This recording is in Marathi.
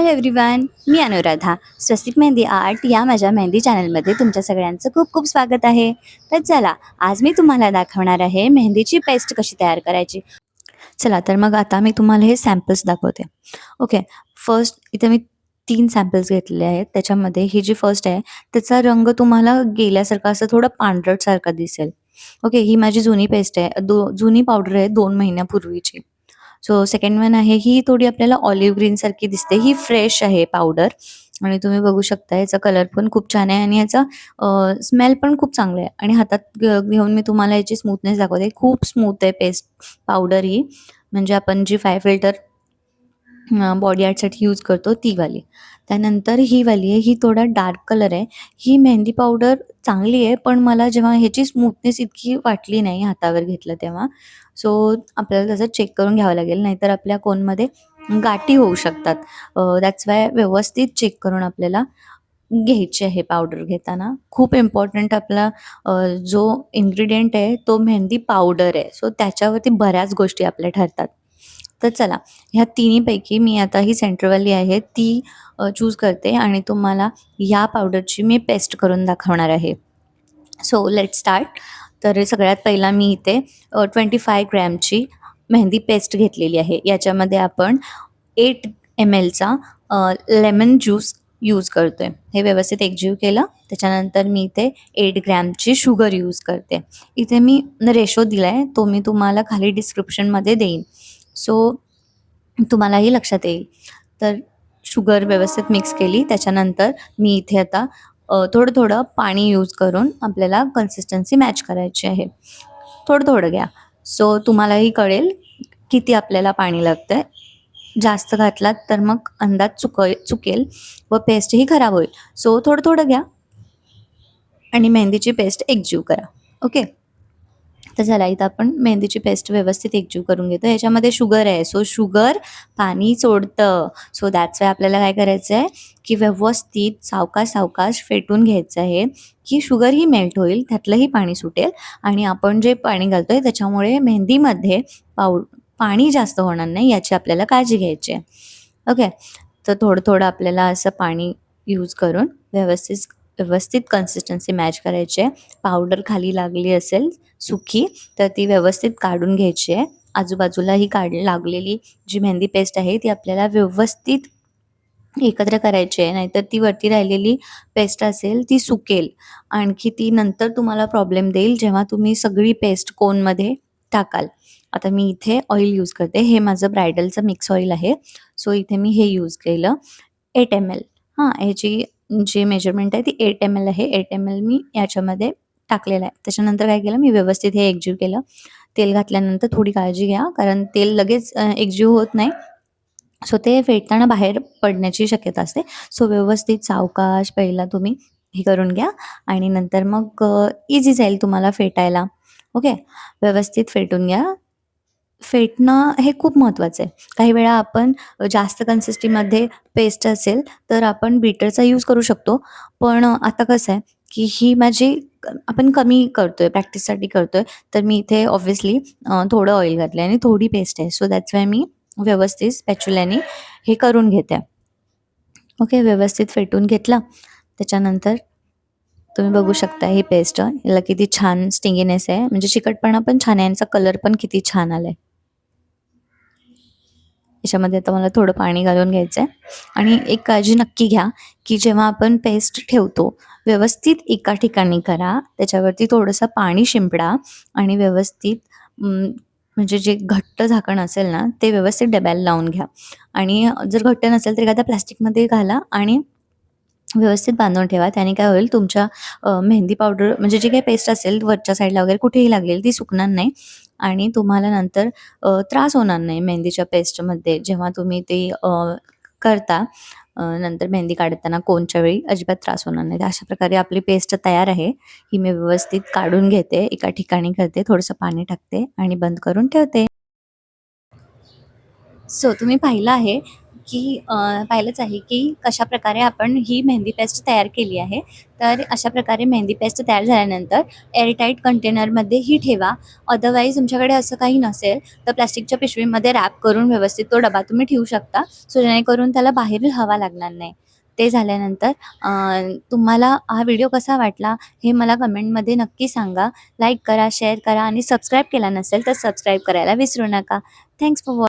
हॅलो एव्हरीवन मी अनुराधा. स्वस्तिक मेहंदी आर्ट या माझ्या मेहंदी चॅनलमध्ये तुमच्या सगळ्यांचं खूप खूप स्वागत आहे. तर चला आज मी तुम्हाला दाखवणार आहे मेहंदीची पेस्ट कशी तयार करायची. चला तर मग आता मी तुम्हाला हे सॅम्पल्स दाखवते. ओके फर्स्ट इथे मी तीन सॅम्पल्स घेतलेले आहेत. त्याच्यामध्ये ही जी फर्स्ट आहे त्याचा रंग तुम्हाला गेल्यासारखा असं थोडं पांढरटसारखा दिसेल. ओके ही माझी जुनी पेस्ट आहे. दो जुनी पावडर आहे दोन महिन्यापूर्वीची. सो सेकंड वन आहे ही थोडी आपल्याला ऑलिव्ह ग्रीन सारखी दिसते. ही फ्रेश आहे पावडर आणि तुम्ही बघू शकता याचा कलर पण खूप छान आहे आणि याचा स्मेल पण खूप चांगला आहे. आणि हातात घेऊन मी तुम्हाला याची स्मूथनेस दाखवते. खूप स्मूथ आहे पेस्ट पावडर ही. म्हणजे आपण जी फाय फिल्टर बॉडी आर्टसाठी यूज करतो ती वाली. त्यानंतर ही वाली आहे ही थोडा डार्क कलर आहे. ही मेहंदी पावडर चांगली आहे पण मला जेव्हा ह्याची स्मूथनेस इतकी वाटली नाही हातावर घेतलं तेव्हा. सो आपल्याला त्याचं चेक करून घ्यावं लागेल नाहीतर आपल्या कोनमध्ये गाठी होऊ शकतात. दॅट्स वाय व्यवस्थित चेक करून आपल्याला घ्यायची आहे पावडर घेताना. खूप इम्पॉर्टंट आपला जो इन्ग्रेडियंट आहे तो मेहंदी पावडर आहे. सो त्याच्यावरती बऱ्याच गोष्टी आपल्या ठरतात. तर चला ह्या तिन्हीपैकी मी आता ही सेंटरवाली आहे ती चूज करते आणि तुम्हाला या पावडरची मी पेस्ट करून दाखवणार आहे. सो लेट स्टार्ट तर सगळ्यात पहिला मी इथे ट्वेंटी फाय ग्रॅमची मेहंदी पेस्ट घेतलेली आहे. याच्यामध्ये आपण एट एम एलचा लेमन ज्यूस यूज करतोय. हे व्यवस्थित एकजीव केलं. त्याच्यानंतर मी इथे एट ग्रॅमची शुगर यूज करते. इथे मी रेशो दिला आहे तो मी तुम्हाला खाली डिस्क्रिप्शनमध्ये देईन. सो तुम्हालाही लक्षात येईल. तर शुगर व्यवस्थित मिक्स केली. त्याच्यानंतर मी इथे आता थोडं थोडं पाणी यूज करून आपल्याला कन्सिस्टन्सी मॅच करायची आहे. थोडं थोडं घ्या. सो तुम्हालाही कळेल किती आपल्याला पाणी लागतं आहे जास्त घातलात तर मग अंदाज चुक चुकेल व पेस्टही खराब होईल. सो थोडं थोडं घ्या. आणि मेहंदीची पेस्ट एकजीव करा. ओके तर चला इथं आपण मेहंदीची पेस्ट व्यवस्थित एकजीव करून घेतो. याच्यामध्ये शुगर आहे. सो शुगर पाणी सोडतं. सो दॅट्स वाय आपल्याला काय करायचं आहे की व्यवस्थित सावकाश सावकाश फेटून घ्यायचं आहे की शुगर ही मेल्ट होईल त्यातलंही पाणी सुटेल आणि आपण जे पाणी घालतोय त्याच्यामुळे मेहंदीमध्ये पाऊ पाणी जास्त होणार नाही याची आपल्याला काळजी घ्यायची आहे. ओके तर थोडं थोडं आपल्याला असं पाणी यूज करून व्यवस्थित व्यवस्थित कन्सिस्टन्सी मॅच करायची आहे. पावडर खाली लागली असेल सुकी तर ती व्यवस्थित काढून घ्यायची आहे. आजूबाजूला ही काढ लागलेली जी मेहंदी पेस्ट आहे ती आपल्याला व्यवस्थित एकत्र करायची आहे. नाहीतर ती वरती राहिलेली पेस्ट असेल ती सुकेल. आणखी ती नंतर तुम्हाला प्रॉब्लेम देईल जेव्हा तुम्ही सगळी पेस्ट कोनमध्ये टाकाल. आता मी इथे ऑइल यूज करते. हे माझं ब्रायडलचं मिक्स ऑइल आहे. सो इथे मी हे यूज केलं. एट एम एल हां ह्याची जी मेजरमेंट आहे ती एट एम एल आहे. एट एम एल मी याच्यामध्ये टाकलेलं आहे. त्याच्यानंतर काय केलं मी व्यवस्थित हे एकजीव केलं. तेल घातल्यानंतर थोडी काळजी घ्या कारण तेल लगेच अ, एकजीव होत नाही. सो ते फेटताना बाहेर पडण्याची शक्यता असते. सो व्यवस्थित सावकाश पहिला तुम्ही हे करून घ्या आणि नंतर मग इझी जाईल तुम्हाला फेटायला. ओके व्यवस्थित फेटून घ्या. फेटणं हे खूप महत्त्वाचं आहे. काही वेळा आपण जास्त कन्सिस्टीमध्ये पेस्ट असेल तर आपण बीटरचा यूज करू शकतो. पण आता कसं आहे की ही माझी आपण कमी करतोय प्रॅक्टिससाठी करतोय तर मी इथे ऑब्व्हियसली थोडं ऑइल घातलं आणि थोडी पेस्ट आहे. सो दॅट्स वाय मी व्यवस्थित स्पॅच्युल्याने हे करून घेते. ओके व्यवस्थित फेटून घेतला. त्याच्यानंतर तुम्ही बघू शकता ही पेस्ट याला किती छान स्टिंगीनेस आहे. म्हणजे चिकटपणा पण छान आहे यांचा कलर पण किती छान आलाय. याच्यामध्ये आता मला थोडं पाणी घालून घ्यायचं आहे आणि एक काळजी नक्की घ्या की जेव्हा आपण पेस्ट ठेवतो व्यवस्थित एका ठिकाणी करा त्याच्यावरती थोडंसं पाणी शिंपडा आणि व्यवस्थित म्हणजे जे घट्ट झाकण असेल ना ते व्यवस्थित डब्याला लावून घ्या. आणि जर घट्ट नसेल तर एखाद्या प्लास्टिकमध्ये घाला आणि व्यवस्थित बांधून ठेवा. त्याने काय होईल तुमच्या मेहंदी पावडर म्हणजे जी काही पेस्ट असेल वरच्या साईडला वगैरे कुठेही लागलेली ती सुकणार नाही. आणि तुम्हाला नंतर अ, त्रास होणार नाही मेहंदीच्या पेस्टमध्ये जेव्हा तुम्ही ते अ, करता. अ, नंतर मेहंदी काढताना कोनच्या वेळी अजिबात त्रास होणार नाही. तर अशा प्रकारे आपली पेस्ट तयार आहे. ही मी व्यवस्थित काढून घेते एका ठिकाणी करते थोडंसं पाणी टाकते आणि बंद करून ठेवते. सो तुम्ही पाहिलं आहे की पाहिलंच आहे की कशाप्रकारे आपण ही मेहंदी पेस्ट तयार केली आहे. तर अशा प्रकारे मेहंदी पेस्ट तयार झाल्यानंतर एअरटाईट कंटेनरमध्ये ही ठेवा. अदरवाईज तुमच्याकडे असं काही नसेल तर प्लास्टिकच्या पिशवीमध्ये रॅप करून व्यवस्थित तो डबा तुम्ही ठेवू शकता. सो जेणेकरून त्याला बाहेर हवा लागणार नाही. ते झाल्यानंतर तुम्हाला हा व्हिडिओ कसा वाटला हे मला कमेंटमध्ये नक्की सांगा. लाईक करा शेअर करा आणि सबस्क्राईब केला नसेल तर सबस्क्राईब करायला विसरू नका. थँक्स फॉर वॉ